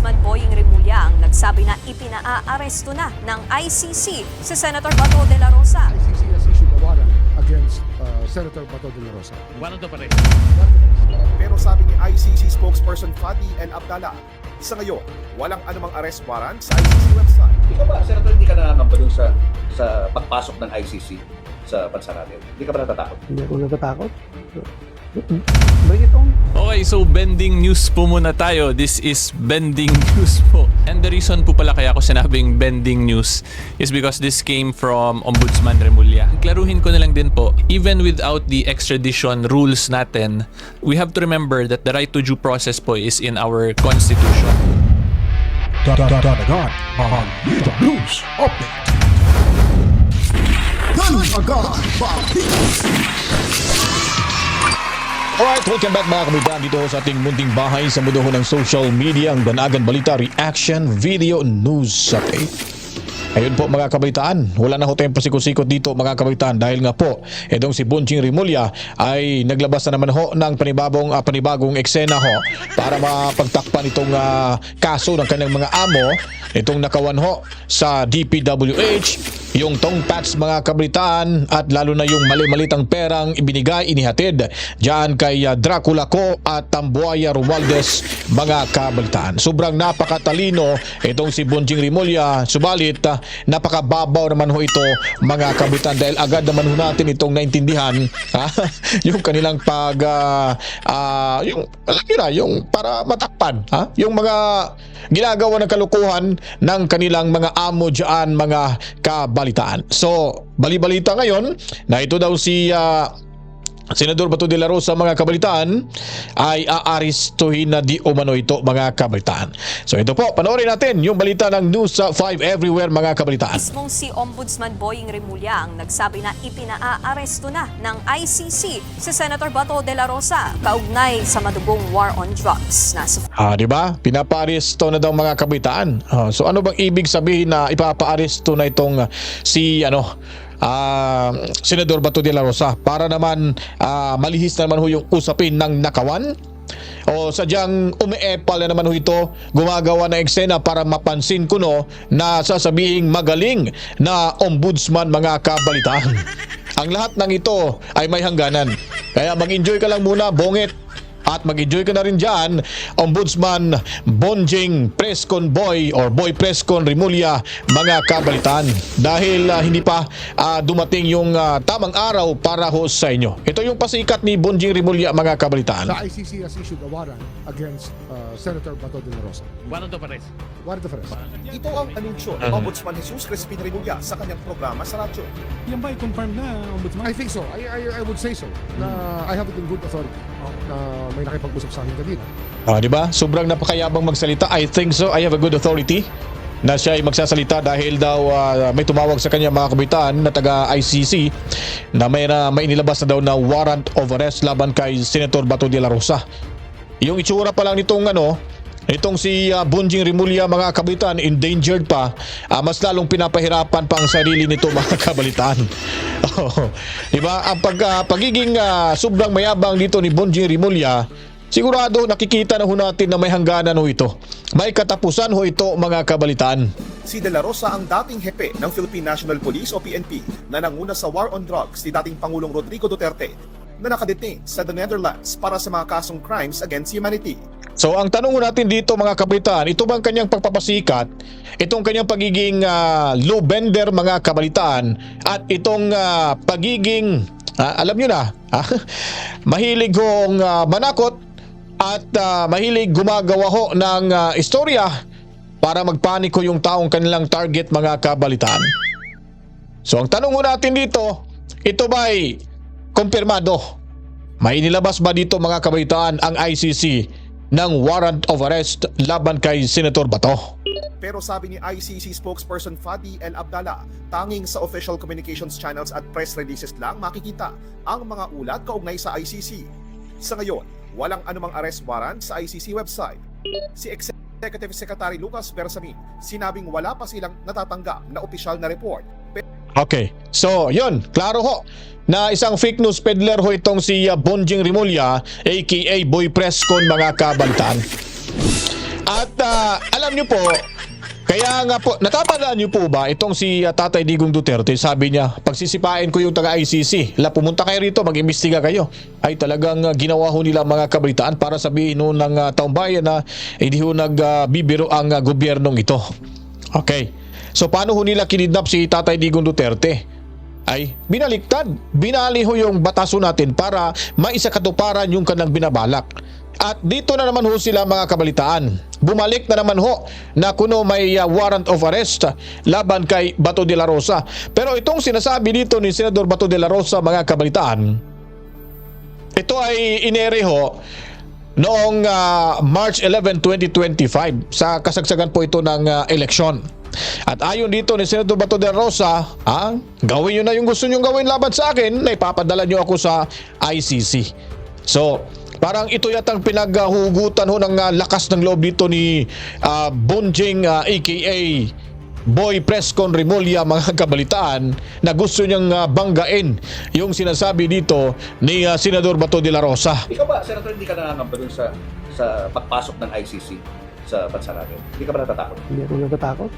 Ombudsman Boying Remulla ang nagsabi na ipinaa-aresto na ng ICC si Senator Bato de la Rosa. ICC has issued a warrant against uh, Senator Bato de la Rosa. Warrant of arrest. Pero sabi ni ICC spokesperson Fadi El Abdallah, sa ngayon, walang anumang arrest warrant sa ICC website. Ikaw ba, Senator, hindi ka nakakamba dun sa, sa pagpasok ng ICC sa bansa natin? Hindi ka ba natatakot? Hindi ako natatakot. Okay, so bending news po muna tayo. This is bending news po. And the reason po pala kaya ako sinabing bending news is because this came from Ombudsman Remulla. Klaruhin ko na lang din po, even without the extradition rules natin, we have to remember that the right to due process po is in our constitution. Dadagan Balita News Update. Dadagan Balita. Alright, welcome back mga kabitan dito sa ating munting bahay sa mundo ng social media ang Danagan Balita Reaction Video News Update. Ayun po mga kabaitaan, wala na ho tayong pasikot-sikot dito mga kabaitaan dahil nga po itong si Bunching Rimulya ay naglabas na naman ho ng panibagong, ah, panibagong eksena ho para mapagtakpan itong ah, kaso ng kanyang mga amo itong nakawan ho sa DPWH yung tong pats mga kabaitaan at lalo na yung mali-malitang perang ibinigay inihatid dyan kay ah, Dracula ko at Tambuaya Romualdez mga kabalitaan. Sobrang napakatalino itong si Bunjing Rimulya subalit ah, napakababaw naman ho ito mga kabitan dahil agad naman ho natin itong naintindihan ha? yung kanilang pag ah, ah, yung alam na yung para matakpan ha? yung mga ginagawa ng kalukuhan ng kanilang mga amo dyan mga kabalitaan so balibalita ngayon na ito daw si ah, Senador Bato de la Rosa mga kabalitaan ay aaristuhin na di umano ito mga kabalitaan. So ito po, panoorin natin yung balita ng News sa 5 Everywhere mga kabalitaan. Mismong si Ombudsman Boying Remulla ang nagsabi na ipinaa-aresto na ng ICC si Senator Bato de la Rosa kaugnay sa madugong war on drugs. Nasa Ah, di ba? Pinapaaresto na daw mga kabitaan. Ah, so ano bang ibig sabihin na ipapaaresto na itong ah, si ano ah, Senador Bato de la Rosa para naman ah, malihis na naman ho yung usapin ng nakawan? O sadyang umiepal na naman ho ito, gumagawa ng eksena para mapansin ko no na sasabihing magaling na ombudsman mga kabalitaan. Ang lahat ng ito ay may hangganan. Kaya mag-enjoy ka lang muna, bongit. At mag-enjoy ka na rin dyan, Ombudsman Bonjing Presscon Boy or Boy Presscon Rimulya, mga kabalitan. Dahil ah, hindi pa ah, dumating yung ah, tamang araw para ho sa inyo. Ito yung pasikat ni Bonjing Rimulya, mga kabalitan. The ICC has issued a warrant against uh, Senator Bato de la Rosa. Warrant of arrest. Warrant of arrest. Ito ang anunsyo ni Ombudsman Jesus Crispin Remulla sa kanyang programa sa radyo. Yan ba i-confirm na, Ombudsman? I think so. I, I, I would say so. Na I have it in good authority. Na may nakipag-usap sa akin kanina. Ah, di ba? Sobrang napakayabang magsalita. I think so. I have a good authority na siya ay magsasalita dahil daw ah, may tumawag sa kanya mga kabitaan na taga ICC na may, na, may inilabas na daw na warrant of arrest laban kay Senator Bato de la Rosa. Yung itsura pa lang nitong ano, itong si ah, Bunjing Rimulya mga kabitaan endangered pa, ah, mas lalong pinapahirapan pa ang sarili nito mga kabalitaan. Oh, di ba? Ang pag, ah, pagiging ah, sobrang mayabang dito ni Bunjing Rimulya, Sigurado nakikita na ho natin na may hangganan ho ito. May katapusan ho ito mga kabalitaan. Si De La Rosa ang dating hepe ng Philippine National Police o PNP na nanguna sa war on drugs ni dating Pangulong Rodrigo Duterte na nakadetain sa the Netherlands para sa mga kasong crimes against humanity. So ang tanong natin dito mga kabalitaan, ito bang kanyang pagpapasikat, itong kanyang pagiging ah, low bender mga kabalitaan at itong ah, pagiging ah, alam nyo na, ah, mahilig hong ah, manakot at ah, mahilig gumagawa ho ng ah, istorya para magpaniko yung taong kanilang target mga kabalitaan. So ang tanong natin dito, ito ba'y kumpirmado? May inilabas ba dito mga kabalitaan ang ICC ng warrant of arrest laban kay Senator Bato? Pero sabi ni ICC spokesperson Fadi El Abdallah, tanging sa official communications channels at press releases lang makikita ang mga ulat kaugnay sa ICC. Sa ngayon, walang anumang arrest warrant sa ICC website. Si Executive Secretary Lucas Bersamin sinabing wala pa silang natatanggap na opisyal na report Okay. So, yun. Klaro ho na isang fake news peddler ho itong si uh, Bonjing Rimulya aka Boy Prescon mga kabalitaan. At ah, alam nyo po, kaya nga po, natatandaan nyo po ba itong si ah, Tatay Digong Duterte, sabi niya, pagsisipain ko yung taga-ICC, la pumunta kayo rito, mag-imbestiga kayo. Ay talagang ah, ginawa ho nila mga kabalitaan para sabihin ho ng ah, taong bayan na hindi ho nagbibiro ang ah, gobyernong ito. Okay. So paano ho nila kinidnap si Tatay Digong Duterte? Ay binaliktad. Binali ho yung bataso natin para maisakatuparan yung kanang binabalak. At dito na naman ho sila mga kabalitaan. Bumalik na naman ho na kuno may uh, warrant of arrest uh, laban kay Bato de la Rosa. Pero itong sinasabi dito ni Senador Bato de la Rosa mga kabalitaan, ito ay inere ho noong ah, March 11, 2025 sa kasagsagan po ito ng ah, eleksyon. At ayon dito ni Senator Bato de Rosa, ah, gawin nyo na yung gusto nyo gawin laban sa akin na ipapadala nyo ako sa ICC. So, parang ito yatang pinaghugutan ho ng ah, lakas ng loob dito ni ah, Bonjing ah, aka Boy Prescon Remulla mga kabalitaan na gusto niyang ah, banggain yung sinasabi dito ni ah, Senador Bato de la Rosa. Ikaw ba, Senator, hindi ka nangangamba dun sa, sa pagpasok ng ICC sa bansa natin? Hindi ka ba natatakot? Hindi ako natatakot.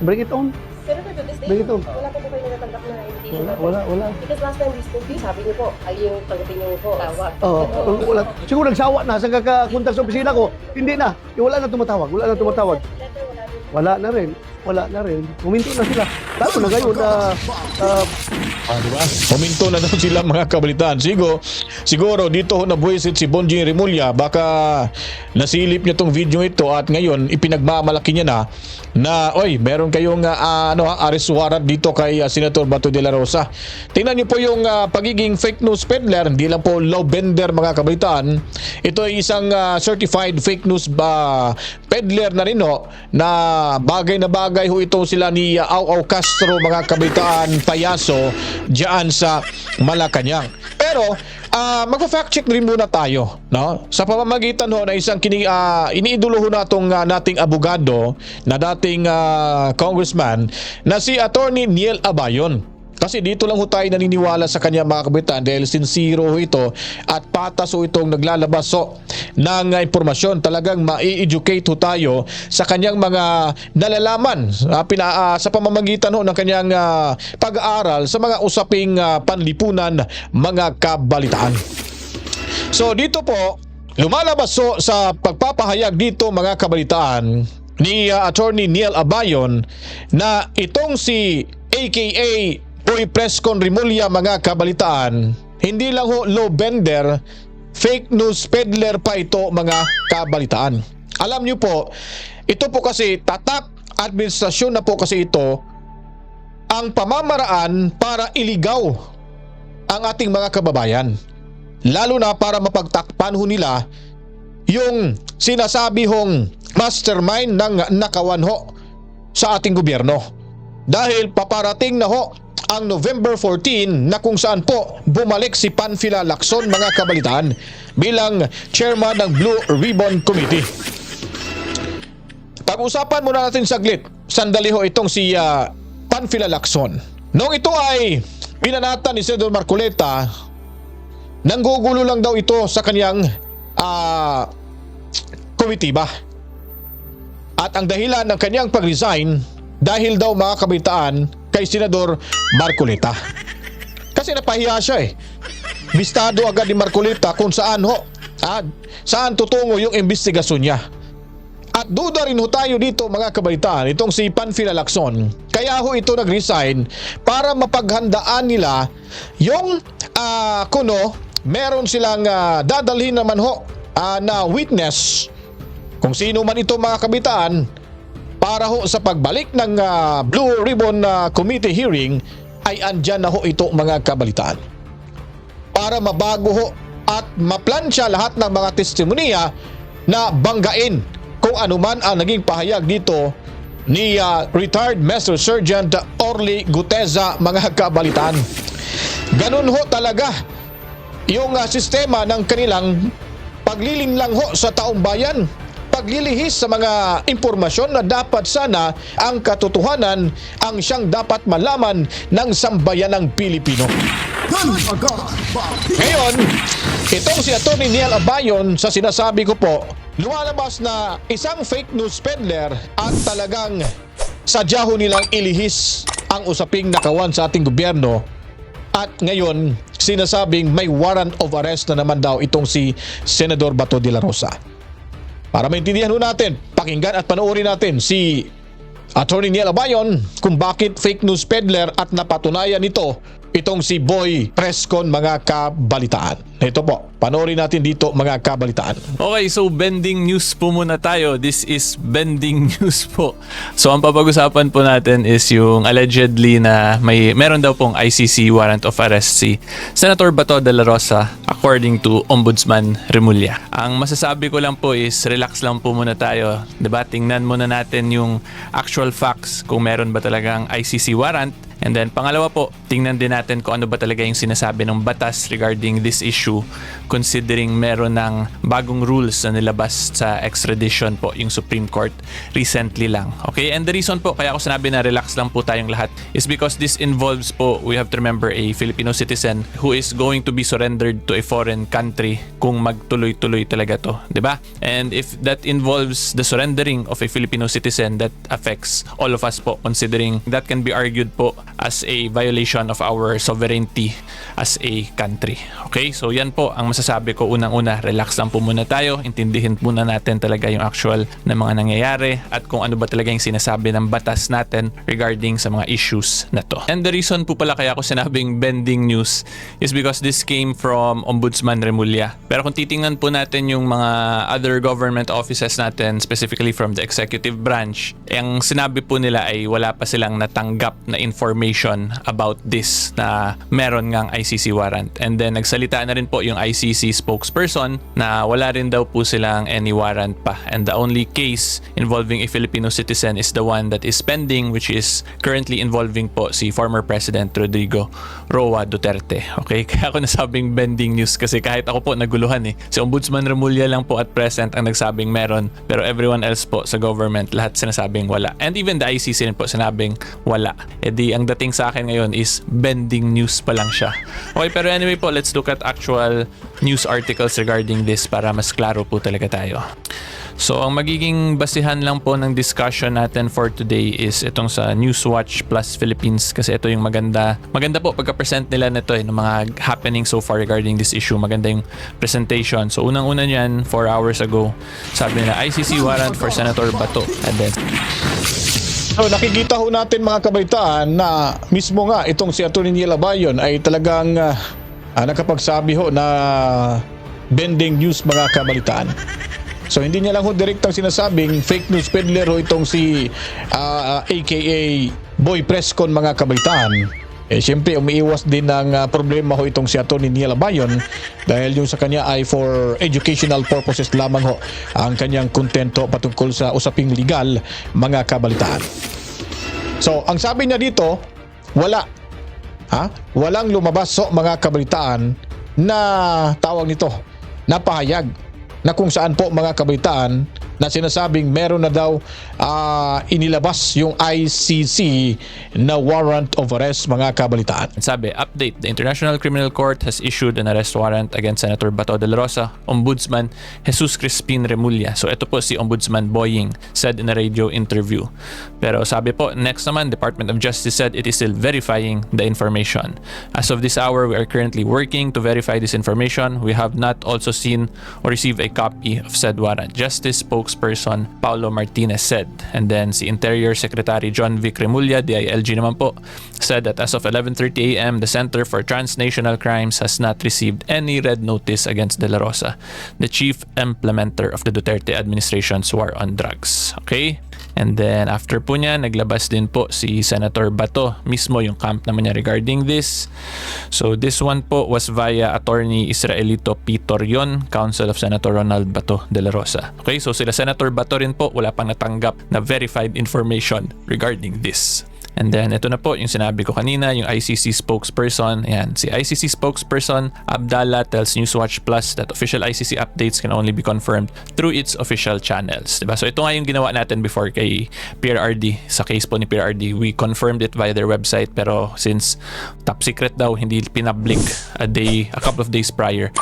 Bring it on. Pero to this day, Bring it on. wala pa po kayo natatanggap na invitation. Wala, wala, wala. Because last time we spoke sabi niyo po, ay yung tanggapin yung po. Tawag. Oo, Oo. wala. Siguro nagsawa na sa kakakunta sa opisina ko. Hindi na. Eh, Wala na tumatawag. Wala na tumatawag. Wala na rin. Wala na rin. Huminto na sila. Lalo na ngayon na ah, Ah, di ba? Huminto na daw sila mga kabalitaan. Siguro, siguro dito ho nabuhisit si Bonjing Remulla. Baka nasilip niya tong video ito at ngayon ipinagmamalaki niya na na oy, meron kayong ah, ano ah, arrest warrant dito kay ah, Senator Bato de la Rosa. Tingnan niyo po yung ah, pagiging fake news peddler, hindi lang po law bender mga kabalitaan. Ito ay isang ah, certified fake news ba peddler na rin ho na bagay na bagay ho ito sila ni Au Au Castro mga kabalitaan payaso diyan sa Malacanang. Pero ah magfa-fact check rin muna tayo, no? Sa pamamagitan ho na isang kini ah, iniidolo ho natong ah, nating abogado na dating ah, congressman na si Attorney Niel Abayon. Kasi dito lang ho tayo naniniwala sa kanya mga kabitan dahil sincero ito at patas ho itong naglalabas so, ng uh, impormasyon. Talagang ma-educate ho tayo sa kanyang mga nalalaman ah, pina, ah, sa pamamagitan ho ng kanyang ah, pag-aaral sa mga usaping ah, panlipunan mga kabalitaan. So dito po, lumalabas so sa pagpapahayag dito mga kabalitaan ni uh, Attorney Neil Abayon na itong si AKA Boy Prescon Rimulya mga kabalitaan, hindi lang ho low bender, fake news peddler pa ito mga kabalitaan. Alam niyo po, ito po kasi tatak administrasyon na po kasi ito ang pamamaraan para iligaw ang ating mga kababayan. Lalo na para mapagtakpan ho nila yung sinasabi hong mastermind ng nakawan ho sa ating gobyerno. Dahil paparating na ho ang November 14 na kung saan po bumalik si Panfila Lacson mga kabalitaan bilang chairman ng Blue Ribbon Committee. Pag-usapan muna natin saglit. Sandali ho itong si ah, Panfila Lacson. Noong ito ay pinanatan ni Senador Marcoleta, nanggugulo lang daw ito sa kanyang ah, komitiba. At ang dahilan ng kanyang pag-resign dahil daw mga kabitaan kay Senador Marcoleta. Kasi napahiya siya eh. Bistado agad ni Marcoleta kung saan ho, ah, saan tutungo yung investigasyon niya. At duda rin ho tayo dito mga kabalitaan, itong si Panfila Lacson. Kaya ho ito nag-resign para mapaghandaan nila yung ah, kuno, meron silang ah, dadalhin naman ho ah, na witness kung sino man ito mga kabitaan para ho sa pagbalik ng ah, Blue Ribbon ah, Committee hearing ay andyan na ho ito mga kabalitaan para mabago ho at maplansya lahat ng mga testimonya na banggain kung anuman ang naging pahayag dito ni ah, retired Master Sergeant Orly Guteza mga kabalitaan. Ganun ho talaga yung ah, sistema ng kanilang paglilinlang ho sa taong bayan paglilihis sa mga impormasyon na dapat sana ang katotohanan ang siyang dapat malaman ng sambayanang Pilipino. Ngayon, itong si Atty. Niel Abayon sa sinasabi ko po lumalabas na isang fake news peddler at talagang sadya ho nilang ilihis ang usaping nakawan sa ating gobyerno at ngayon sinasabing may warrant of arrest na naman daw itong si Senador Bato de la Rosa. Para maintindihan ho natin, pakinggan at panoorin natin si Attorney Niel Abayon kung bakit fake news peddler at napatunayan nito itong si Boy Prescon mga kabalitaan. Ito po, panoorin natin dito mga kabalitaan. Okay, so bending news po muna tayo. This is bending news po. So ang papag-usapan po natin is yung allegedly na may meron daw pong ICC warrant of arrest si Senator Bato de la Rosa according to Ombudsman Remulla. Ang masasabi ko lang po is relax lang po muna tayo. 'Di ba? Tingnan muna natin yung actual facts kung meron ba talagang ICC warrant And then pangalawa po, tingnan din natin kung ano ba talaga yung sinasabi ng batas regarding this issue considering meron ng bagong rules na nilabas sa extradition po yung Supreme Court recently lang. Okay? And the reason po kaya ako sinabi na relax lang po tayong lahat is because this involves po, we have to remember a Filipino citizen who is going to be surrendered to a foreign country kung magtuloy-tuloy talaga to. 'di ba? And if that involves the surrendering of a Filipino citizen, that affects all of us po considering that can be argued po as a violation of our sovereignty as a country. Okay? So yan po ang masasabi ko unang-una. Relax lang po muna tayo. Intindihin muna natin talaga yung actual na mga nangyayari at kung ano ba talaga yung sinasabi ng batas natin regarding sa mga issues na to. And the reason po pala kaya ako sinabing bending news is because this came from Ombudsman Remulla. Pero kung titingnan po natin yung mga other government offices natin, specifically from the executive branch, eh, ang sinabi po nila ay wala pa silang natanggap na information about this na meron ngang ICC warrant. And then nagsalita na rin po yung ICC spokesperson na wala rin daw po silang any warrant pa. And the only case involving a Filipino citizen is the one that is pending which is currently involving po si former President Rodrigo Roa Duterte. Okay? Kaya ako nasabing bending news kasi kahit ako po naguluhan eh. Si Ombudsman Remulla lang po at present ang nagsabing meron pero everyone else po sa government lahat sinasabing wala. And even the ICC rin po sinabing wala. E di ang dating sa akin ngayon is bending news pa lang siya. Okay, pero anyway po, let's look at actual news articles regarding this para mas klaro po talaga tayo. So, ang magiging basihan lang po ng discussion natin for today is itong sa Newswatch plus Philippines kasi ito yung maganda. Maganda po pagka-present nila nito eh, ng mga happening so far regarding this issue. Maganda yung presentation. So, unang-una niyan, 4 hours ago, sabi nila ICC warrant for Senator Bato. And then, So nakikita ho natin mga kabaitaan na mismo nga itong si Atty. Niela Bayon ay talagang ah, nakapagsabi ho na bending news mga kabalitaan. So hindi niya lang ho direktang sinasabing fake news peddler ho itong si ah, aka Boy Prescon mga kabaitaan. Eh siyempre umiiwas din ng ah, problema ho itong si Atty. Niela Bayon dahil yung sa kanya ay for educational purposes lamang ho ang kanyang kontento patungkol sa usaping legal mga kabalitaan. So, ang sabi niya dito, wala. Ha? Walang lumabas so mga kabalitaan na tawag nito, na pahayag na kung saan po mga kabalitaan na sinasabing meron na daw ah, inilabas yung ICC na warrant of arrest mga kabalitaan. Sabi, update, the International Criminal Court has issued an arrest warrant against Senator Bato de la Rosa, Ombudsman Jesus Crispin Remulla. So ito po si Ombudsman Boying said in a radio interview. Pero sabi po, next naman, Department of Justice said it is still verifying the information. As of this hour, we are currently working to verify this information. We have not also seen or received a copy of said warrant. Justice spokesperson Paulo Martinez said. And then si Interior Secretary John Vic Remulla, DILG naman po, said that as of 11.30 a.m., the Center for Transnational Crimes has not received any red notice against De La Rosa, the chief implementer of the Duterte administration's war on drugs. Okay? And then after po niya, naglabas din po si Senator Bato mismo yung camp naman niya regarding this. So this one po was via attorney Israelito Pitorion, counsel of Senator Ronald Bato de la Rosa. Okay, so sila Senator Bato rin po wala pang natanggap na verified information regarding this. And then ito na po yung sinabi ko kanina, yung ICC spokesperson. Ayan, si ICC spokesperson Abdallah tells Newswatch Plus that official ICC updates can only be confirmed through its official channels. Diba? So ito nga yung ginawa natin before kay PRRD. Sa case po ni PRRD, we confirmed it via their website pero since top secret daw, hindi pinablik a day, a couple of days prior,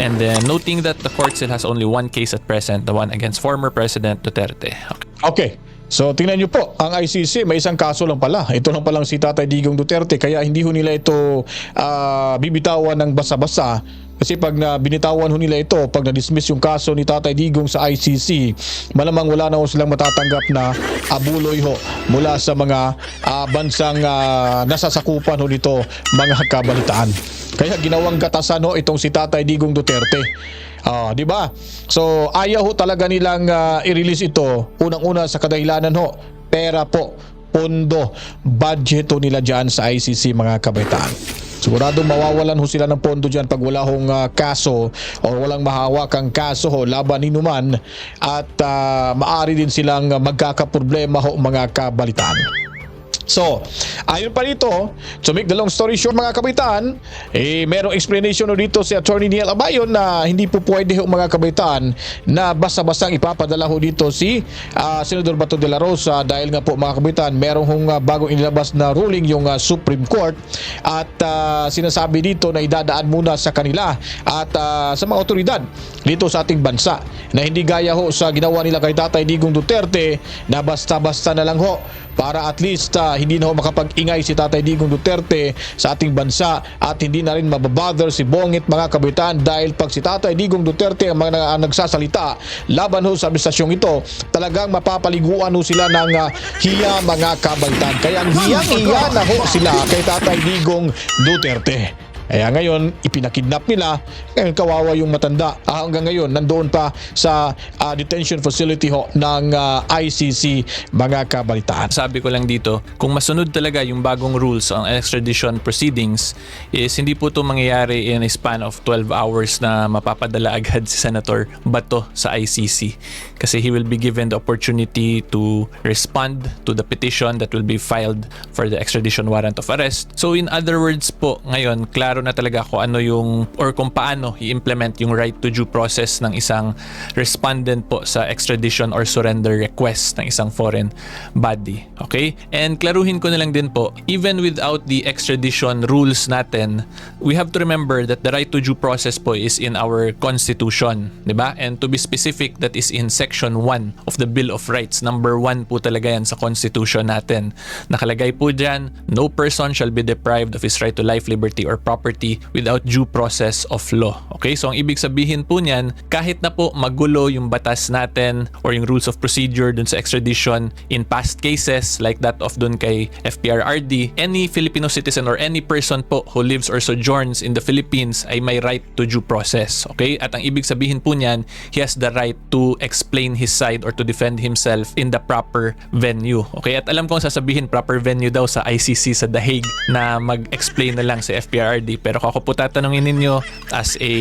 And then noting that the court still has only one case at present, the one against former President Duterte. Okay. Okay. So tingnan nyo po, ang ICC may isang kaso lang pala. Ito lang palang si Tatay Digong Duterte kaya hindi ho nila ito ah, bibitawan ng basa-basa. Kasi pag na binitawan ho nila ito, pag na-dismiss yung kaso ni Tatay Digong sa ICC, malamang wala na ho silang matatanggap na abuloy ho mula sa mga ah, bansang ah, nasasakupan ho nito mga kabalitaan. Kaya ginawang gatasan ho itong si Tatay Digong Duterte. Ah, di ba? So ayaw ho talaga nilang ah, i-release ito unang-una sa kadahilanan ho. Pera po, pondo, budget ho nila diyan sa ICC mga kabaitaan. Siguradong mawawalan ho sila ng pondo dyan pag wala hong ah, kaso o walang mahawak ang kaso ho laban ni Numan at ah, maari din silang magkakaproblema ho mga kabalitaan. So, ayon pa dito, to make the long story short mga kabitan, eh, merong explanation no dito si Attorney Neil Abayon na hindi po pwede ho mga kabitan na basta-bastang ipapadala ho dito si ah, Senador Bato de la Rosa dahil nga po mga kabitan, merong hong ah, bagong inilabas na ruling yung ah, Supreme Court at ah, sinasabi dito na idadaan muna sa kanila at ah, sa mga otoridad dito sa ating bansa na hindi gaya ho sa ginawa nila kay Tatay Digong Duterte na basta-basta na lang ho para at least ah, hindi na ho makapag-ingay si Tatay Digong Duterte sa ating bansa at hindi na rin mababother si Bongit mga kabitan dahil pag si Tatay Digong Duterte ang mga nagsasalita laban ho sa administrasyong ito talagang mapapaliguan ho sila ng ah, hiya mga kabitan kaya ang hiyang-hiya na ho sila kay Tatay Digong Duterte kaya ngayon, ipinakidnap nila. Ngayon, kawawa yung matanda. Ah, hanggang ngayon, nandoon pa sa ah, detention facility ho ng ah, ICC mga kabalitaan. Sabi ko lang dito, kung masunod talaga yung bagong rules on extradition proceedings, is hindi po ito mangyayari in a span of 12 hours na mapapadala agad si Senator Bato sa ICC. Kasi he will be given the opportunity to respond to the petition that will be filed for the extradition warrant of arrest. So in other words po, ngayon, klaro na talaga kung ano yung or kung paano i-implement yung right to due process ng isang respondent po sa extradition or surrender request ng isang foreign body. Okay? And klaruhin ko na lang din po, even without the extradition rules natin, we have to remember that the right to due process po is in our constitution, 'di ba? And to be specific, that is in section 1 of the Bill of Rights. Number 1 po talaga yan sa constitution natin. Nakalagay po diyan, no person shall be deprived of his right to life, liberty or property without due process of law. Okay? So ang ibig sabihin po niyan, kahit na po magulo yung batas natin or yung rules of procedure dun sa extradition in past cases like that of dun kay FPRRD, any Filipino citizen or any person po who lives or sojourns in the Philippines ay may right to due process. Okay? At ang ibig sabihin po niyan, he has the right to explain his side or to defend himself in the proper venue. Okay? At alam kong sasabihin proper venue daw sa ICC sa The Hague na mag-explain na lang sa FPRRD. Pero kung ako po tatanungin ninyo as a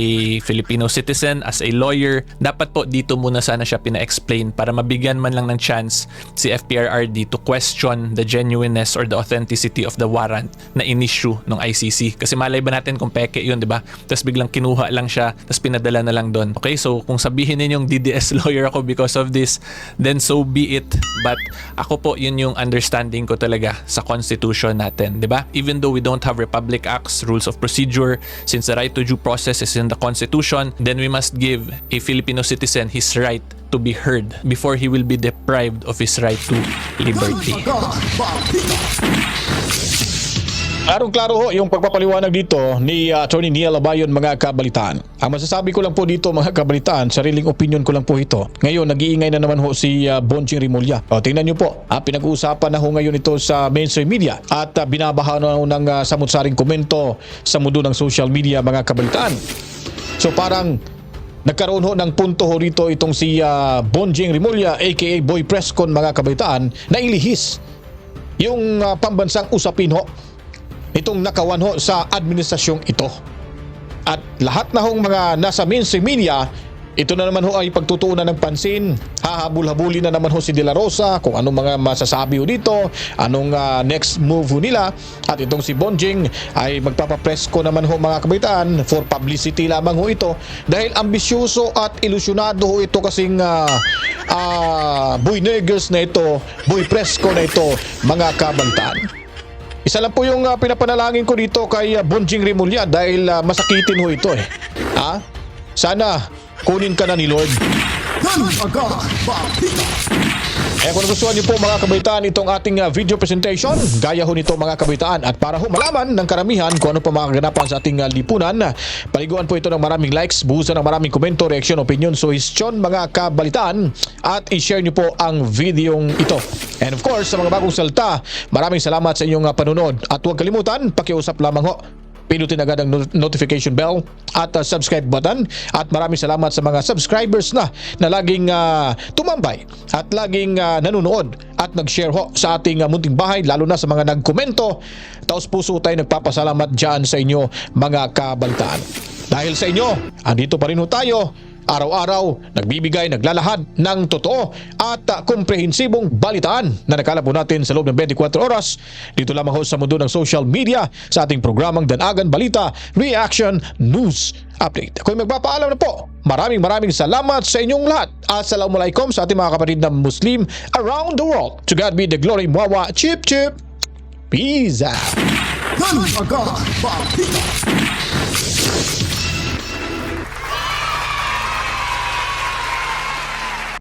Filipino citizen, as a lawyer, dapat po dito muna sana siya pina-explain para mabigyan man lang ng chance si FPRRD to question the genuineness or the authenticity of the warrant na in-issue ng ICC. Kasi malay ba natin kung peke yun, di ba? Tapos biglang kinuha lang siya, tapos pinadala na lang doon. Okay, so kung sabihin ninyong DDS lawyer ako because of this, then so be it. But ako po, yun yung understanding ko talaga sa constitution natin, di ba? Even though we don't have Republic Acts, rules of procedure, since the right to due process is in the constitution, then we must give a Filipino citizen his right to be heard before he will be deprived of his right to liberty. Klarong-klaro ho yung pagpapaliwanag dito ni uh, Attorney Neil Abayon mga kabalitaan. Ang masasabi ko lang po dito mga kabalitaan, sariling opinion ko lang po ito. Ngayon, nag-iingay na naman ho si uh, Bonjing Rimulya. O, tingnan nyo po, ah, pinag-uusapan na ho ngayon ito sa mainstream media at uh, binabaha na ng uh, samut-saring komento sa mundo ng social media mga kabalitaan. So parang Nagkaroon ho ng punto ho rito itong si uh, Bonjing Rimulya aka Boy Prescon mga kabalitaan na ilihis yung uh, pambansang usapin ho itong nakawan ho sa administrasyong ito. At lahat na hong mga nasa mainstream media, ito na naman ho ay pagtutuunan ng pansin. Hahabol-habulin na naman ho si De La Rosa kung anong mga masasabi ho dito, anong ah, next move ho nila. At itong si Bonjing ay magpapapresko naman ho mga kabitaan for publicity lamang ho ito. Dahil ambisyoso at ilusyonado ho ito kasing ah, ah, boy negers na ito, boy presko na ito mga kabantaan. Isa lang po yung uh, pinapanalangin ko dito kay uh, Bonjing Rimulya dahil uh, masakitin ho ito eh. Ha? Sana kunin ka na ni Lord. Eh kung nagustuhan niyo po mga kabaitaan itong ating uh, video presentation, gaya ho nito mga kabaitaan at para ho malaman ng karamihan kung ano pa mga kaganapan sa ating uh, lipunan, paliguan po ito ng maraming likes, buhusan ng maraming komento, reaction, opinion, suhestyon mga kabalitaan at i-share niyo po ang videong ito. And of course, sa mga bagong salta, maraming salamat sa inyong uh, panunod at huwag kalimutan, pakiusap lamang ho Pinutin agad ang no- notification bell at uh, subscribe button at maraming salamat sa mga subscribers na na laging uh, tumambay at laging uh, nanonood at nag-share ho sa ating uh, munting bahay lalo na sa mga nagkomento. Taos puso tayo nagpapasalamat dyan sa inyo mga kabalitaan. Dahil sa inyo, andito pa rin ho tayo araw-araw nagbibigay, naglalahad ng totoo at komprehensibong balitaan na nakalap po natin sa loob ng 24 oras dito lamang ho sa mundo ng social media sa ating programang Danagan Balita Reaction News Update. Ako'y magpapaalam na po. Maraming maraming salamat sa inyong lahat. Assalamualaikum sa ating mga kapatid na Muslim around the world. To God be the glory. Mwawa. Chip chip. Peace out.